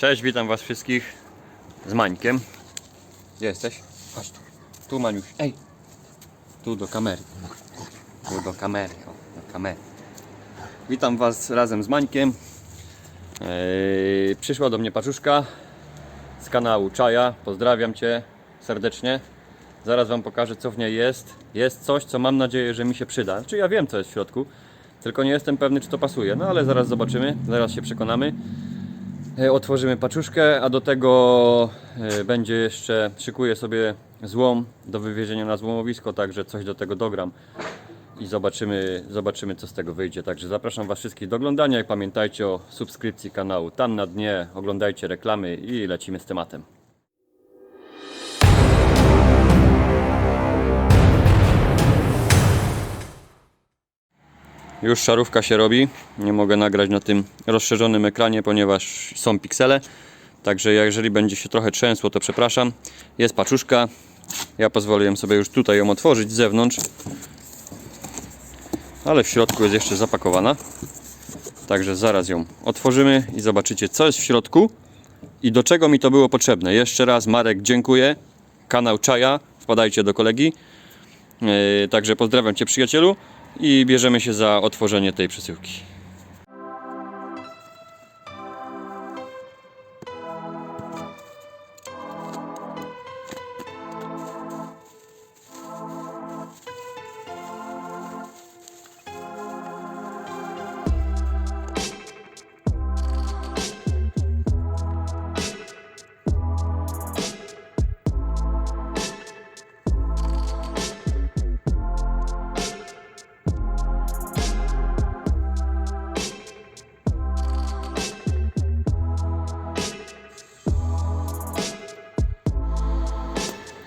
Cześć, witam was wszystkich z Mańkiem. Gdzie jesteś? Chodź tu. Tu Maniuś. Ej. Tu do kamery. Tu do kamery. O, do kamery. Witam was razem z Mańkiem. Eee, przyszła do mnie paczuszka z kanału Czaja. Pozdrawiam cię serdecznie. Zaraz wam pokażę co w niej jest. Jest coś, co mam nadzieję, że mi się przyda. Czy ja wiem co jest w środku. Tylko nie jestem pewny, czy to pasuje. No ale zaraz zobaczymy. Zaraz się przekonamy. E, otworzymy paczuszkę, a do tego e, będzie jeszcze, szykuję sobie złom do wywiezienia na złomowisko, także coś do tego dogram i zobaczymy, zobaczymy co z tego wyjdzie. Także zapraszam Was wszystkich do oglądania i pamiętajcie o subskrypcji kanału. Tam na dnie oglądajcie reklamy i lecimy z tematem. Już szarówka się robi. Nie mogę nagrać na tym rozszerzonym ekranie, ponieważ są piksele. Także jeżeli będzie się trochę trzęsło, to przepraszam. Jest paczuszka. Ja pozwoliłem sobie już tutaj ją otworzyć z zewnątrz. Ale w środku jest jeszcze zapakowana. Także zaraz ją otworzymy i zobaczycie co jest w środku i do czego mi to było potrzebne. Jeszcze raz Marek dziękuję. Kanał Czaja. Wpadajcie do kolegi. Yy, Także pozdrawiam Cię przyjacielu i bierzemy się za otworzenie tej przesyłki.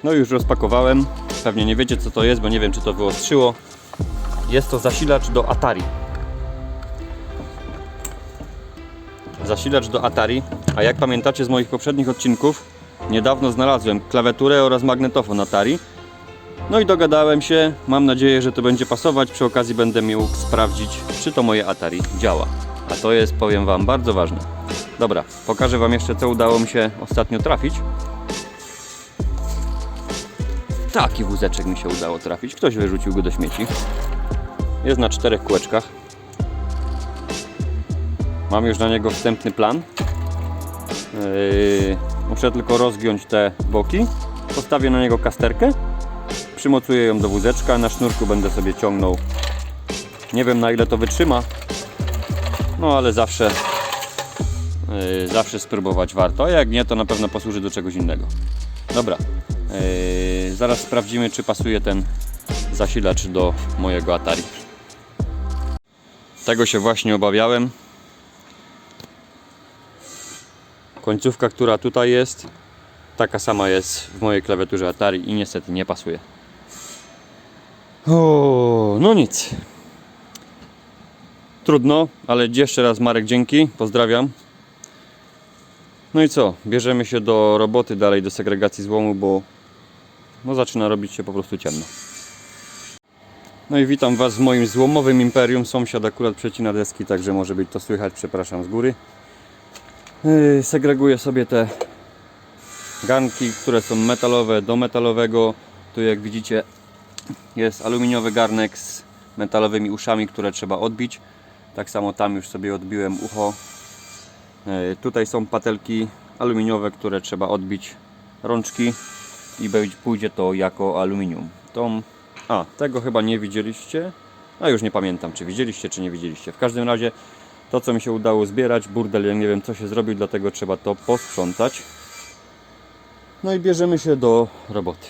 No już rozpakowałem. Pewnie nie wiecie co to jest, bo nie wiem czy to wyostrzyło. Jest to zasilacz do Atari. Zasilacz do Atari. A jak pamiętacie z moich poprzednich odcinków, niedawno znalazłem klawiaturę oraz magnetofon Atari. No i dogadałem się. Mam nadzieję, że to będzie pasować. Przy okazji będę mógł sprawdzić, czy to moje Atari działa. A to jest, powiem Wam, bardzo ważne. Dobra, pokażę Wam jeszcze, co udało mi się ostatnio trafić. Taki wózeczek mi się udało trafić. Ktoś wyrzucił go do śmieci. Jest na czterech kółeczkach. Mam już na niego wstępny plan. Yy, muszę tylko rozgiąć te boki. Postawię na niego kasterkę. Przymocuję ją do wózeczka. Na sznurku będę sobie ciągnął. Nie wiem na ile to wytrzyma. No ale zawsze yy, zawsze spróbować warto. A jak nie, to na pewno posłuży do czegoś innego. Dobra. Zaraz sprawdzimy, czy pasuje ten zasilacz do mojego Atari. Tego się właśnie obawiałem. Końcówka, która tutaj jest, taka sama jest w mojej klawiaturze Atari i niestety nie pasuje. O, no nic. Trudno, ale jeszcze raz Marek dzięki, pozdrawiam. No i co? Bierzemy się do roboty dalej, do segregacji złomu, bo no zaczyna robić się po prostu ciemno. No i witam Was w moim złomowym imperium. Sąsiad akurat przecina deski, także może być to słychać, przepraszam z góry. Yy, segreguję sobie te garnki, które są metalowe do metalowego. Tu jak widzicie jest aluminiowy garnek z metalowymi uszami, które trzeba odbić. Tak samo tam już sobie odbiłem ucho E, Tutaj są patelki aluminiowe, które trzeba odbić rączki i pójdzie to jako aluminium. Tą, a, tego chyba nie widzieliście. A już nie pamiętam, czy widzieliście, czy nie widzieliście. W każdym razie to, co mi się udało zbierać, burdel, ja nie wiem, co się zrobił, dlatego trzeba to posprzątać. No i bierzemy się do roboty.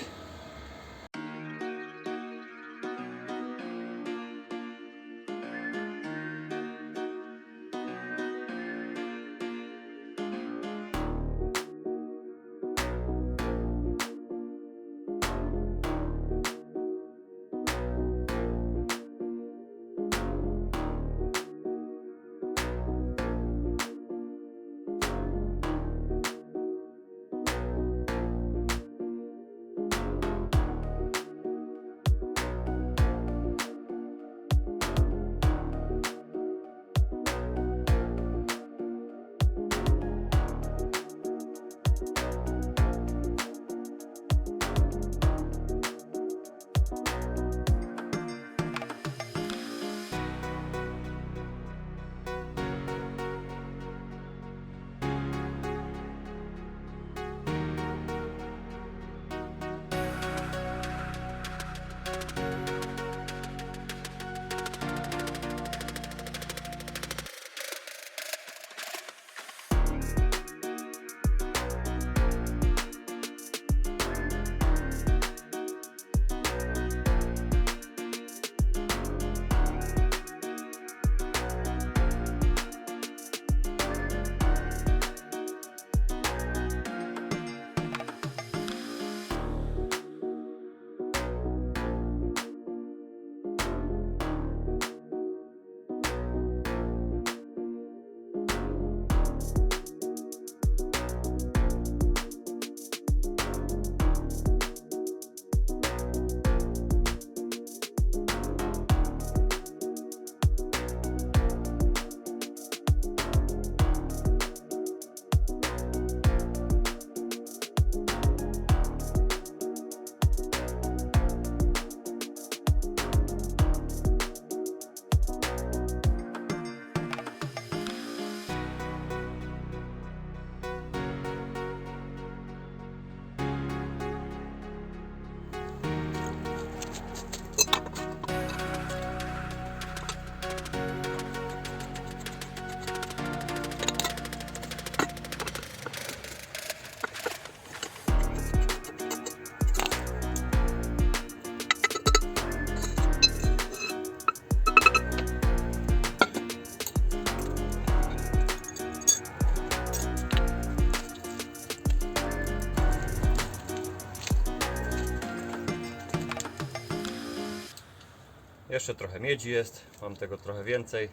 Jeszcze trochę miedzi jest, mam tego trochę więcej.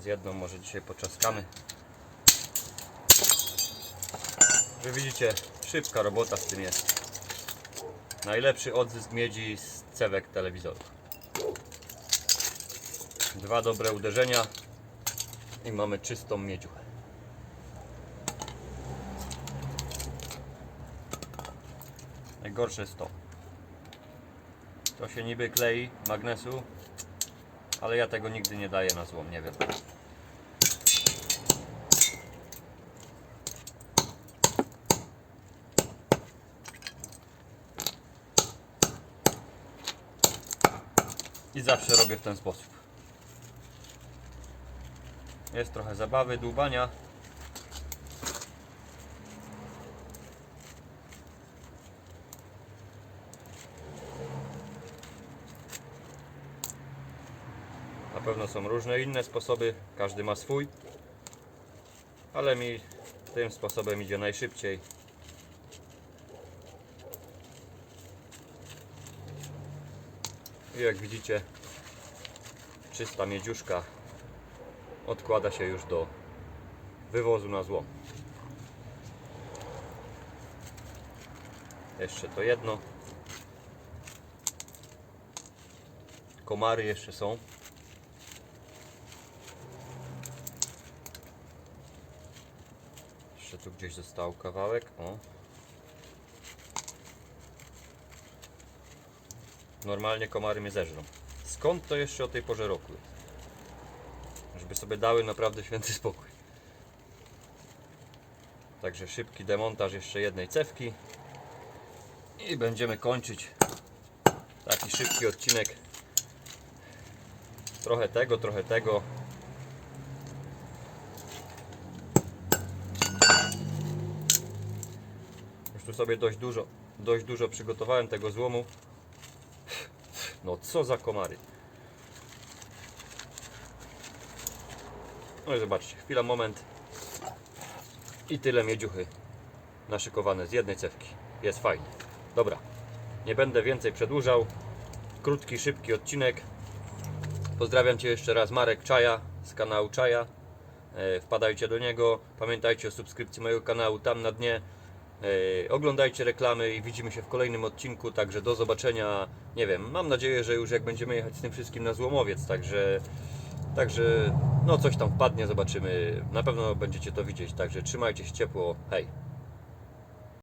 Z jedną może dzisiaj poczaskamy. Że widzicie, szybka robota z tym jest. Najlepszy odzysk miedzi z cewek telewizorów. Dwa dobre uderzenia i mamy czystą miedziuchę. Najgorsze jest to. To się niby klei magnesu, ale ja tego nigdy nie daję na złom, nie wiem. I zawsze robię w ten sposób. Jest trochę zabawy, dłubania. Na pewno są różne inne sposoby, każdy ma swój. Ale mi tym sposobem idzie najszybciej. I jak widzicie, czysta miedziuszka odkłada się już do wywozu na złom. Jeszcze to jedno. Komary jeszcze są. Tu gdzieś został kawałek. O. Normalnie komary mnie zeżrą. Skąd to jeszcze o tej porze roku? Żeby sobie dały naprawdę święty spokój. Także szybki demontaż jeszcze jednej cewki. I będziemy kończyć taki szybki odcinek. Trochę tego, trochę tego. Już tu sobie dość dużo, dość dużo przygotowałem tego złomu. No co za komary. No i zobaczcie, chwila, moment. I tyle miedziuchy naszykowane z jednej cewki. Jest fajnie. Dobra, nie będę więcej przedłużał. Krótki, szybki odcinek. Pozdrawiam Cię jeszcze raz, Marek Czaja z kanału Czaja. E, Wpadajcie do niego. Pamiętajcie o subskrypcji mojego kanału tam na dnie. E, Oglądajcie reklamy i widzimy się w kolejnym odcinku. Także do zobaczenia. Nie wiem, mam nadzieję, że już jak będziemy jechać z tym wszystkim na złomowiec. Także, także no coś tam wpadnie, zobaczymy. Na pewno będziecie to widzieć. Także trzymajcie się ciepło. Hej.